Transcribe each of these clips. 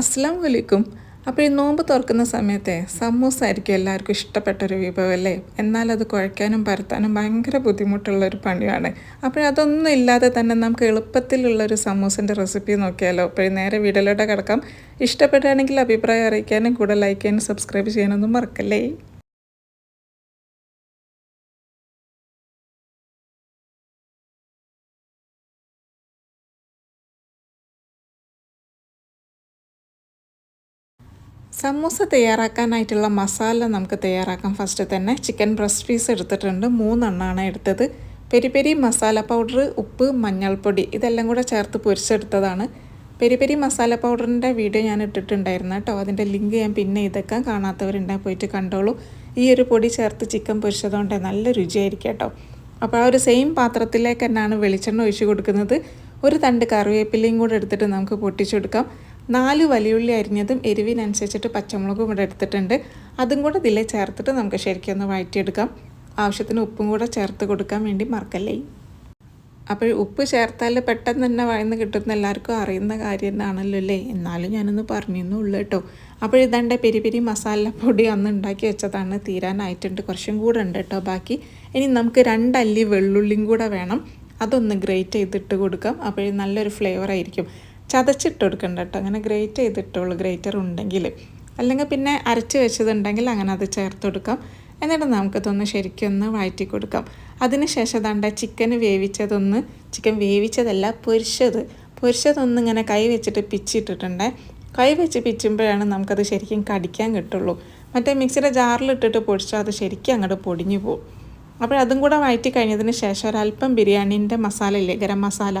അസ്സാം വലൈക്കും അപ്പോൾ ഈ നോമ്പ് തുറക്കുന്ന സമയത്തെ സമൂസ ആയിരിക്കും എല്ലാവർക്കും ഇഷ്ടപ്പെട്ടൊരു വിഭവം അല്ലേ എന്നാൽ അത് കുഴയ്ക്കാനും പരത്താനും ഭയങ്കര ബുദ്ധിമുട്ടുള്ളൊരു പണിയാണ്. അപ്പോൾ അതൊന്നും ഇല്ലാതെ തന്നെ നമുക്ക് എളുപ്പത്തിലുള്ളൊരു സമൂസിന്റെ റെസിപ്പി നോക്കിയാലോ? അപ്പോൾ നേരെ വീഡിയോയിലോട്ട് കിടക്കാം. ഇഷ്ടപ്പെടുകയാണെങ്കിൽ അഭിപ്രായം അറിയിക്കാനും കൂടെ ലൈക്ക് ചെയ്യാനും സബ്സ്ക്രൈബ് ചെയ്യാനൊന്നും മറക്കല്ലേ? സമൂസ തയ്യാറാക്കാനായിട്ടുള്ള മസാല നമുക്ക് തയ്യാറാക്കാം. ഫസ്റ്റ് തന്നെ ചിക്കൻ ബ്രസ്റ്റ് പീസ് എടുത്തിട്ടുണ്ട്. മൂന്നെണ്ണമാണ് എടുത്തത്. പെരി പെരി മസാല പൗഡർ ഉപ്പ് മഞ്ഞൾപ്പൊടി ഇതെല്ലാം കൂടെ ചേർത്ത് പൊരിച്ചെടുത്തതാണ്. പെരി പെരി മസാല പൗഡറിന്റെ വീഡിയോ ഞാൻ ഇട്ടിട്ടുണ്ടായിരുന്നു കേട്ടോ. അതിന്റെ ലിങ്ക് ഞാൻ പിന്നെ ഇതൊക്കെ കാണാത്തവരുണ്ടെങ്കിൽ പോയിട്ട് കണ്ടോളൂ. ഈ ഒരു പൊടി ചേർത്ത് ചിക്കൻ പൊരിച്ചതുകൊണ്ട് നല്ല രുചിയായിരിക്കും കേട്ടോ. അപ്പോൾ ആ ഒരു സെയിം പാത്രത്തിലേക്ക് തന്നെയാണ് വെളിച്ചെണ്ണ ഒഴിച്ചു കൊടുക്കുന്നത്. ഒരു തണ്ട് കറിവേപ്പിലയും കൂടെ എടുത്തിട്ട് നമുക്ക് പൊട്ടിച്ചെടുക്കാം. നാല് വലിയുള്ളി അരിഞ്ഞതും എരിവിനനുസരിച്ചിട്ട് പച്ചമുളകും ഇവിടെ എടുത്തിട്ടുണ്ട്. അതും കൂടെ ഇതിലെ ചേർത്തിട്ട് നമുക്ക് ശരിക്കും ഒന്ന് വഴറ്റിയെടുക്കാം. ആവശ്യത്തിന് ഉപ്പും കൂടെ ചേർത്ത് കൊടുക്കാൻ വേണ്ടി മറക്കല്ലേ? അപ്പോൾ ഉപ്പ് ചേർത്താൽ പെട്ടെന്ന് തന്നെ വഴന്ന് കിട്ടുന്ന എല്ലാവർക്കും അറിയുന്ന കാര്യം തന്നെയാണല്ലോ അല്ലേ? എന്നാലും ഞാനൊന്ന് പറഞ്ഞെന്നുള്ളൂ കേട്ടോ. അപ്പോൾ ഇതാണ്ട് പെരി പെരി മസാലപ്പൊടി അന്ന് ഉണ്ടാക്കി വെച്ചതാണ് തീരാനായിട്ടുണ്ട്. കുറച്ചും കൂടെ ഉണ്ട് കേട്ടോ ബാക്കി. ഇനി നമുക്ക് രണ്ടല്ലി വെള്ളുള്ളിയും കൂടെ വേണം. അതൊന്ന് ഗ്രേറ്റ് ചെയ്തിട്ട് കൊടുക്കാം. അപ്പോൾ നല്ലൊരു ഫ്ലേവർ ആയിരിക്കും ചതച്ചിട്ട് കൊടുക്കണ്ട കേട്ടോ അങ്ങനെ ഗ്രേറ്റ് ചെയ്തിട്ടുള്ളൂ. ഗ്രേറ്റർ ഉണ്ടെങ്കിൽ. അല്ലെങ്കിൽ പിന്നെ അരച്ച് വെച്ചതുണ്ടെങ്കിൽ അങ്ങനെ അത് ചേർത്ത് കൊടുക്കാം എന്നിട്ട് നമുക്കതൊന്ന് ശരിക്കൊന്ന് വഴറ്റി കൊടുക്കാം അതിനുശേഷം ദണ്ട ചിക്കൻ വേവിച്ചതൊന്ന് ചിക്കൻ വേവിച്ചതല്ല പൊരിച്ചത്. പൊരിച്ചതൊന്ന് ഇങ്ങനെ കൈ വെച്ചിട്ട് പിച്ചിട്ടിട്ടുണ്ടേ. കൈ വെച്ച് പിച്ചുമ്പോഴാണ് നമുക്കത് ശരിക്കും കടിക്കാൻ കിട്ടുള്ളൂ. മറ്റേ മിക്സിയുടെ ജാറിലിട്ടിട്ട് പൊടിച്ചാൽ അത് ശരിക്കും അങ്ങോട്ട് പൊടിഞ്ഞു പോകും അപ്പോൾ അതും കൂടെ വഴറ്റി കഴിഞ്ഞതിന് ശേഷം ഒരല്പം ബിരിയാണീന്റെ മസാല ഇല്ലേ ഗരം മസാല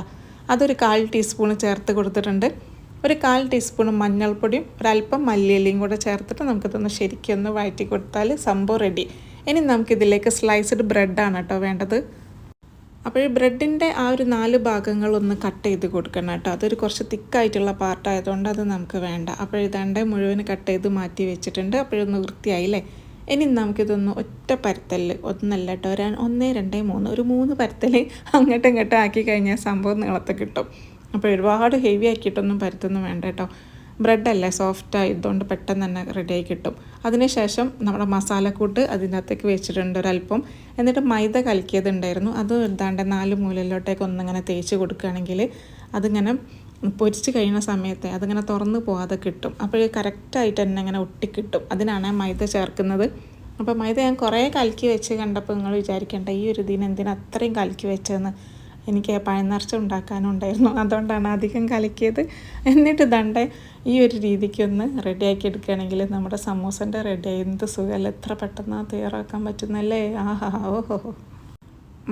അതൊരു കാൽ ടീസ്പൂൺ ചേർത്ത് കൊടുത്തിട്ടുണ്ട്. ഒരു കാൽ ടീസ്പൂൺ മഞ്ഞൾപ്പൊടിയും ഒരല്പം മല്ലിയിലയും കൂടെ ചേർത്തിട്ട് നമുക്കിതൊന്ന് ശരിക്കൊന്ന് വഴറ്റി കൊടുത്താൽ സംഭവം റെഡി ഇനി നമുക്കിതിലേക്ക് സ്ലൈസ്ഡ് ബ്രെഡാണ് കേട്ടോ വേണ്ടത്. അപ്പോൾ ഈ ബ്രെഡിന്റെ ആ ഒരു നാല് ഭാഗങ്ങളൊന്ന് കട്ട് ചെയ്ത് കൊടുക്കണം കേട്ടോ. അതൊരു കുറച്ച് തിക്കായിട്ടുള്ള പാർട്ടായതുകൊണ്ട് അത് നമുക്ക് വേണ്ട. അപ്പോൾ ഇതാണ്ട് മുഴുവൻ കട്ട് ചെയ്ത് മാറ്റി വെച്ചിട്ടുണ്ട്. അപ്പോഴൊന്ന് വൃത്തിയായില്ലേ? ഇനി നമുക്കിതൊന്ന് ഒറ്റ പരത്തൽ ഒന്നല്ല കേട്ടോ ഒരു ഒന്ന് രണ്ട് മൂന്ന്. ഒരു മൂന്ന് പരത്തൽ അങ്ങോട്ടും ഇങ്ങോട്ടും ആക്കി കഴിഞ്ഞാൽ സംഭവം നീളത്തെ കിട്ടും. അപ്പോൾ ഒരുപാട് ഹെവി ആക്കിയിട്ടൊന്നും പരത്തൊന്നും വേണ്ട കേട്ടോ ബ്രെഡല്ലേ സോഫ്റ്റ് ആയതുകൊണ്ട് പെട്ടെന്ന് തന്നെ റെഡിയായി കിട്ടും. അതിനുശേഷം നമ്മുടെ മസാലക്കൂട്ട് അതിന്റെ അകത്തേക്ക് വെച്ചിട്ടുണ്ട് ഒരല്പം എന്നിട്ട് മൈദ കലക്കിയതുണ്ടായിരുന്നു. അത് ഇതാണ്ട് നാല് മൂലയിലോട്ടേക്ക് ഒന്നിങ്ങനെ തേച്ച് കൊടുക്കുകയാണെങ്കിൽ അതിങ്ങനെ പൊരിച്ച് കഴിയുന്ന സമയത്തെ അതിങ്ങനെ തുറന്ന് പോകാതെ കിട്ടും. അപ്പോൾ കറക്റ്റായിട്ട് തന്നെ ഇങ്ങനെ ഒട്ടിക്കിട്ടും. അതിനാണ് മൈദ ചേർക്കുന്നത്. അപ്പോൾ മൈദ ഞാൻ കുറേ കലക്കി വെച്ച് കണ്ടപ്പോൾ നിങ്ങൾ വിചാരിക്കേണ്ട ഈ ഒരു ഇതിന് എന്തിനാ അത്രയും കലക്കി വെച്ചതെന്ന് എനിക്ക് പഴനിറച്ച ഉണ്ടാക്കാനുണ്ടായിരുന്നു അതുകൊണ്ടാണ് അധികം കലക്കിയത്. എന്നിട്ട് ദണ്ടെ ഈ ഒരു രീതിക്കൊന്ന് റെഡിയാക്കി എടുക്കുകയാണെങ്കിൽ നമ്മുടെ സമൂസന്റെ റെഡി എന്ത് സുഖമല്ല? എത്ര പെട്ടെന്ന് തയ്യാറാക്കാൻ പറ്റുന്നല്ലേ? ആഹാ ഓഹോ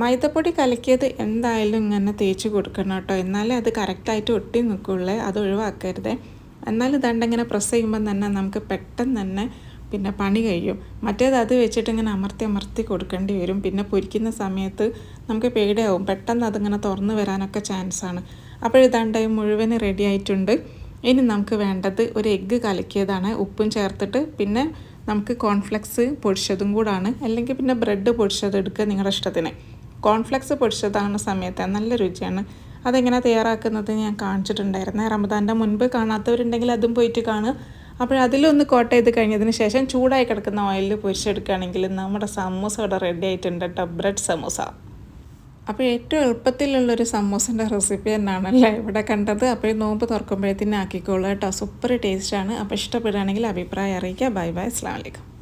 മൈദപ്പൊടി കലക്കിയത് എന്തായാലും ഇങ്ങനെ തേച്ച് കൊടുക്കണം കേട്ടോ. എന്നാലേ അത് കറക്റ്റായിട്ട് ഒട്ടി നിൽക്കുള്ളേ. അത് ഒഴിവാക്കരുത്. എന്നാലും ദണ്ടിങ്ങനെ പ്രസ് ചെയ്യുമ്പം തന്നെ നമുക്ക് പെട്ടെന്ന് തന്നെ പിന്നെ പണി കഴിയും. മറ്റേത് അത് വെച്ചിട്ട് ഇങ്ങനെ അമർത്തി അമർത്തി കൊടുക്കേണ്ടി വരും. പിന്നെ പൊരിക്കുന്ന സമയത്ത് നമുക്ക് പേടിയാവും. പെട്ടെന്ന് അതിങ്ങനെ തുറന്ന് വരാനൊക്കെ ചാൻസാണ് അപ്പോഴിതാണ്ട് മുഴുവൻ റെഡി ആയിട്ടുണ്ട്. ഇനി നമുക്ക് വേണ്ടത് ഒരു എഗ്ഗ് കലക്കിയതാണ്. ഉപ്പും ചേർത്തിട്ട് പിന്നെ നമുക്ക് കോൺഫ്ലെക്സ് പൊടിച്ചതും കൂടാണ്. അല്ലെങ്കിൽ പിന്നെ ബ്രെഡ് പൊടിച്ചത് എടുക്കുക നിങ്ങളുടെ ഇഷ്ടത്തിന്. കോൺഫ്ലെക്സ് പൊടിച്ചതാണ് സമയത്ത് നല്ല രുചിയാണ്. അതെങ്ങനെ തയ്യാറാക്കുന്നത് ഞാൻ കാണിച്ചിട്ടുണ്ടായിരുന്നു. റമദാന്റെ മുൻപ് കാണാത്തവരുണ്ടെങ്കിൽ അതും പോയിട്ട് കാണുക. അപ്പോൾ അതിലൊന്ന് കോട്ട ചെയ്ത് കഴിഞ്ഞതിന് ശേഷം ചൂടായി കിടക്കുന്ന ഓയിലിൽ പൊരിച്ചെടുക്കുകയാണെങ്കിൽ നമ്മുടെ സമൂസ ഇവിടെ റെഡി ആയിട്ടുണ്ട് കേട്ടോ ബ്രെഡ് സമൂസ. അപ്പോൾ ഏറ്റവും എളുപ്പത്തിലുള്ളൊരു സമൂസന്റെ റെസിപ്പി തന്നെയാണല്ലേ ഇവിടെ കണ്ടത്. അപ്പോൾ നോമ്പ് തുറക്കുമ്പോഴത്തേനും ആക്കിക്കോളൂ കേട്ടോ സൂപ്പർ ടേസ്റ്റാണ് അപ്പോൾ ഇഷ്ടപ്പെടുകയാണെങ്കിൽ അഭിപ്രായം അറിയിക്കുക. ബൈ ബൈ അസ്ലാം വലൈക്കും